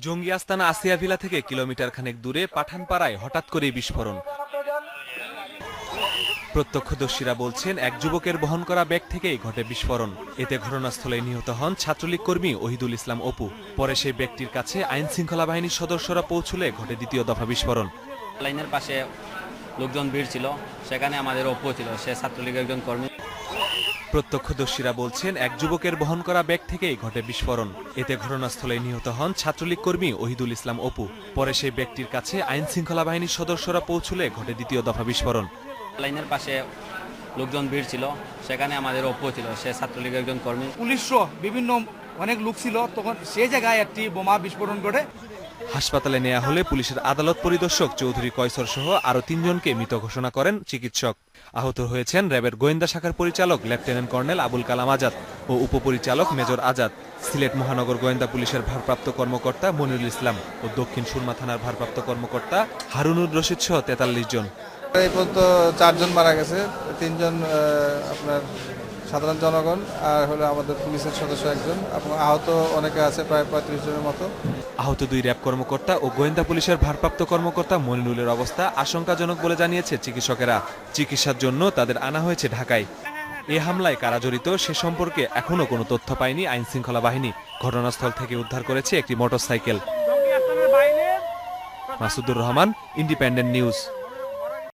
জঙ্গি আস্তানা আসিয়া ভিলা থেকে কিলোমিটার খানেক দূরে পাঠানপাড়ায় হঠাৎ করে বিস্ফোরণ। প্রত্যক্ষদর্শীরা বলছেন, এক যুবকের বহন করা ব্যাগ থেকেই ঘটে বিস্ফোরণ। এতে ঘটনাস্থলে নিহত হন ছাত্রলীগ কর্মী ওহিদুল ইসলাম অপু। পরে সেই ব্যক্তির কাছে আইন শৃঙ্খলা বাহিনীর সদস্যরা পৌঁছলে ঘটে দ্বিতীয় দফা বিস্ফোরণ। লাইনের পাশে লোকজন ভিড় ছিল, সেখানে আমাদের অপু ছিল, সে ছাত্রলীগের একজন কর্মী। প্রত্যক্ষদর্শীরা বলছেন এক যুবকের বহন করা ব্যাগ থেকেই ঘটে বিস্ফোরণ। এতে ঘটনাস্থলে নিহত হন ছাত্রলীগ কর্মী ওহিদুল ইসলাম অপু। পরে সেই ব্যক্তির কাছে আইন শৃঙ্খলা বাহিনীর সদস্যরা পৌঁছলে ঘটে দ্বিতীয় দফা বিস্ফোরণ। লাইনের পাশে লোকজন ভিড় ছিল সেখানে আমাদের অপু ছিল সে ছাত্রলীগের একজন কর্মী। পুলিশ বিভিন্ন অনেক লোক ছিল তখন সেই জায়গায় একটি বোমা বিস্ফোরণ ঘটে। হাসপাতালে নেওয়া হলে পুলিশের আদালত পরিদর্শক চৌধুরী কয়সর সহ আরও তিনজনকে মৃত ঘোষণা করেন চিকিৎসক। আহত হয়েছেন র্যাবের গোয়েন্দা শাখার পরিচালক লেফটেন্যান্ট কর্নেল আবুল কালাম আজাদ ও উপপরিচালক মেজর আজাদ, সিলেট মহানগর গোয়েন্দা পুলিশের ভারপ্রাপ্ত কর্মকর্তা মনিরুল ইসলাম ও দক্ষিণ সুরমা থানার ভারপ্রাপ্ত কর্মকর্তা হারুনুর রশিদ সহ তেতাল্লিশ জন। এই পর্যন্ত চারজন মারা গেছে, তিনজন আপনার সাধারণ জনগণ আর হলো আমাদের পুলিশের সদস্য একজন। আপনার আহত অনেকে আছে, প্রায় পঁয়ত্রিশ জনের মতো। আহত দুই র্যাব কর্মকর্তা ও গোয়েন্দা পুলিশের ভারপ্রাপ্ত কর্মকর্তা মনিরুলের অবস্থা আশঙ্কাজনক বলে জানিয়েছে চিকিৎসকেরা। চিকিৎসার জন্য তাদের আনা হয়েছে ঢাকায়। এ হামলায় কারা জড়িত সে সম্পর্কে এখনও কোনো তথ্য পায়নি আইন শৃঙ্খলা বাহিনী। ঘটনাস্থল থেকে উদ্ধার করেছে একটি motorcycle. Masudur Rahman, Independent News.